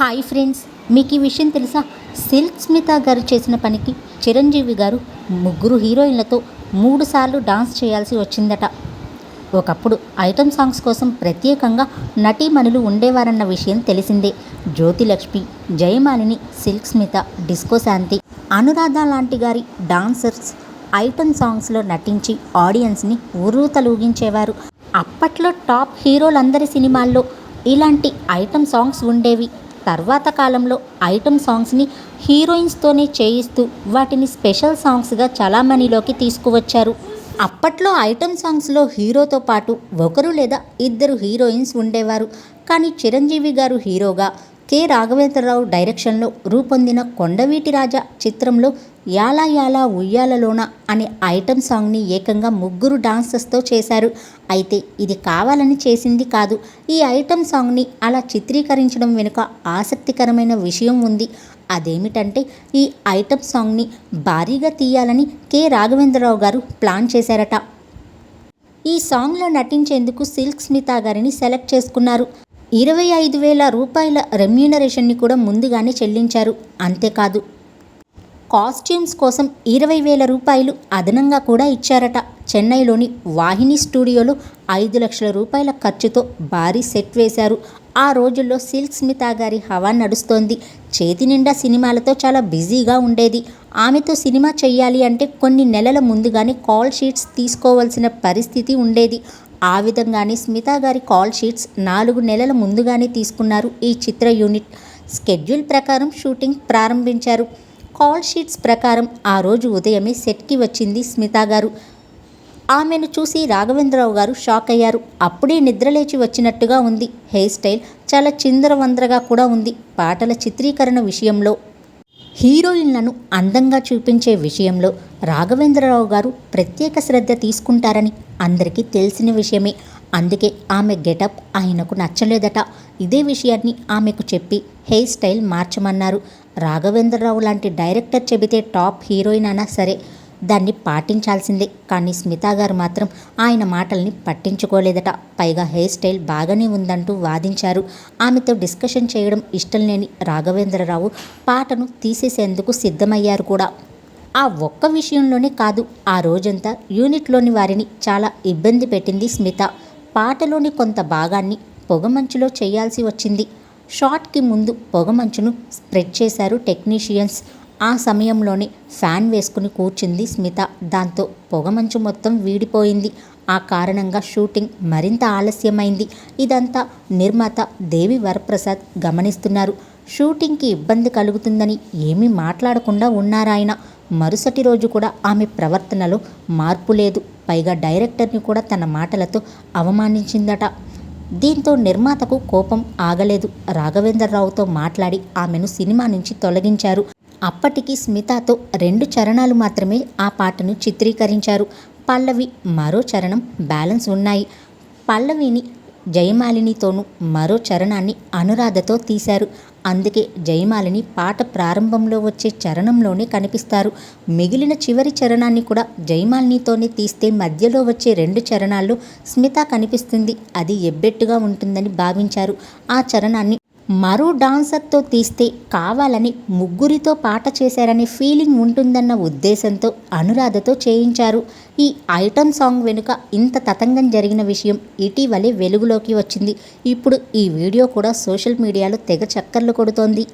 Hi friends మీకు ఈ విషయం తెలుసా? సిల్క్ స్మిత గారు చేసిన పనికి చిరంజీవి గారు ముగ్గురు హీరోయిన్లతో మూడు సార్లు డాన్స్ చేయాల్సి వచ్చిందట. ఒకప్పుడు ఐటమ్ సాంగ్స్ కోసం ప్రత్యేకంగా నటీమణులు ఉండేవారన్న విషయం తెలిసిందే. జ్యోతిలక్ష్మి జయమాలిని సిల్క్ స్మిత డిస్కో శాంతి అనురాధ లాంటి గారి డాన్సర్స్ ఐటమ్ సాంగ్స్లో నటించి ఆడియన్స్ని ఊరూతలూగించేవారు అప్పట్లో టాప్ హీరోలందరి సినిమాల్లో ఇలాంటి ఐటమ్ సాంగ్స్ ఉండేవి. తర్వాత కాలంలో ఐటమ్ సాంగ్స్ని హీరోయిన్స్తోనే చేయిస్తూ వాటిని స్పెషల్ సాంగ్స్గా చలామణిలోకి తీసుకువచ్చారు. అప్పట్లో ఐటమ్ సాంగ్స్లో హీరోతో పాటు ఒకరు లేదా ఇద్దరు హీరోయిన్స్ ఉండేవారు. కానీ చిరంజీవి గారు హీరోగా కె. రాఘవేంద్రరావు డైరెక్షన్లో రూపొందిన కొండవీటి రాజా చిత్రంలో యాలా యాలా ఉయ్యాలలోన అనే ఐటమ్ సాంగ్ని ఏకంగా ముగ్గురు డాన్సర్స్తో చేశారు. అయితే ఇది కావాలని చేసింది కాదు. ఈ ఐటమ్ సాంగ్ని అలా చిత్రీకరించడం వెనుక ఆసక్తికరమైన విషయం ఉంది. అదేమిటంటే ఈ ఐటమ్ సాంగ్ని భారీగా తీయాలని కె. రాఘవేంద్రరావు గారు ప్లాన్ చేశారట. ఈ సాంగ్లో నటించేందుకు సిల్క్ స్మితా గారిని సెలెక్ట్ చేసుకున్నారు. ఇరవై ఐదు వేల రూపాయల రెమ్యూనరేషన్ని కూడా ముందుగానే చెల్లించారు. అంతేకాదు కాస్ట్యూమ్స్ కోసం ఇరవై వేల రూపాయలు అదనంగా కూడా ఇచ్చారట. చెన్నైలోని వాహిని స్టూడియోలో ఐదు లక్షల రూపాయల ఖర్చుతో భారీ సెట్ వేశారు. ఆ రోజుల్లో సిల్క్ స్మితా గారి హవా నడుస్తోంది. చేతి నిండా సినిమాలతో చాలా బిజీగా ఉండేది. ఆమెతో సినిమా చేయాలి అంటే కొన్ని నెలల ముందుగానే కాల్ షీట్స్ తీసుకోవాల్సిన పరిస్థితి ఉండేది. ఆ విధంగానే స్మిత గారి కాల్ షీట్స్ నాలుగు నెలల ముందుగానే తీసుకున్నారు ఈ చిత్ర యూనిట్. స్కెడ్యూల్ ప్రకారం షూటింగ్ ప్రారంభించారు. కాల్ షీట్స్ ప్రకారం ఆ రోజు ఉదయమే సెట్కి వచ్చింది స్మిత గారు. ఆమెను చూసి రాఘవేంద్రరావు గారు షాక్ అయ్యారు. అప్పుడే నిద్రలేచి వచ్చినట్టుగా ఉంది. హెయిర్ స్టైల్ చాలా చిందరవందరగా కూడా ఉంది. పాటల చిత్రీకరణ విషయంలో హీరోయిన్లను అందంగా చూపించే విషయంలో రాఘవేంద్రరావు గారు ప్రత్యేక శ్రద్ధ తీసుకుంటారని అందరికీ తెలిసిన విషయమే. అందుకే ఆమె గెటప్ ఆయనకు నచ్చలేదట. ఇదే విషయాన్ని ఆమెకు చెప్పి హెయిర్ స్టైల్ మార్చమన్నారు. రాఘవేంద్రరావు లాంటి డైరెక్టర్ చెబితే టాప్ హీరోయిన్ అన్నా సరే దాన్ని పాటించాల్సిందే. కానీ స్మిత గారు మాత్రం ఆయన మాటల్ని పట్టించుకోలేదట. పైగా హెయిర్ స్టైల్ బాగానే ఉందంటూ వాదించారు. ఆమెతో డిస్కషన్ చేయడం ఇష్టం లేని రాఘవేంద్రరావు పాటను తీసేసేందుకు సిద్ధమయ్యారు కూడా. ఆ ఒక్క విషయంలోనే కాదు ఆ రోజంతా యూనిట్లోని వారిని చాలా ఇబ్బంది పెట్టింది స్మిత. పాటలోని కొంత భాగాన్ని పొగమంచులో చేయాల్సి వచ్చింది. షాట్కి ముందు పొగమంచును స్ప్రెడ్ చేశారు టెక్నీషియన్స్. ఆ సమయంలోనే ఫ్యాన్ వేసుకుని కూర్చుంది స్మిత. దాంతో పొగమంచు మొత్తం వీడిపోయింది. ఆ కారణంగా షూటింగ్ మరింత ఆలస్యమైంది. ఇదంతా నిర్మాత దేవి వరప్రసాద్ గమనిస్తున్నారు. షూటింగ్కి ఇబ్బంది కలుగుతుందని ఏమీ మాట్లాడకుండా ఉన్నారాయన. మరుసటి రోజు కూడా ఆమె ప్రవర్తనలో మార్పు లేదు. పైగా డైరెక్టర్ని కూడా తన మాటలతో అవమానించిందట. దీంతో నిర్మాతకు కోపం ఆగలేదు. రాఘవేంద్రరావుతో మాట్లాడి ఆమెను సినిమా నుంచి తొలగించారు. అప్పటికి స్మితతో రెండు చరణాలు మాత్రమే ఆ పాటను చిత్రీకరించారు. పల్లవి మరో చరణం బ్యాలెన్స్ ఉన్నాయి. పల్లవిని జయమాలినితోనూ మరో చరణాన్ని అనురాధతో తీశారు. అందుకే జయమాలిని పాట ప్రారంభంలో వచ్చే చరణంలోనే కనిపిస్తారు. మిగిలిన చివరి చరణాన్ని కూడా జయమాలినితోనే తీస్తే మధ్యలో వచ్చే రెండు చరణాల్లో స్మిత కనిపిస్తుంది. అది ఎబ్బెట్టుగా ఉంటుందని భావించారు. ఆ చరణాన్ని మరో డాన్సర్తో తీస్తే కావాలని ముగ్గురితో పాట చేశారనే ఫీలింగ్ ఉంటుందన్న ఉద్దేశంతో అనురాధతో చేయించారు. ఈ ఐటమ్ సాంగ్ వెనుక ఇంత తతంగం జరిగిన విషయం ఇటీవలే వెలుగులోకి వచ్చింది. ఇప్పుడు ఈ వీడియో కూడా సోషల్ మీడియాలో తెగ చక్కర్లు కొడుతోంది.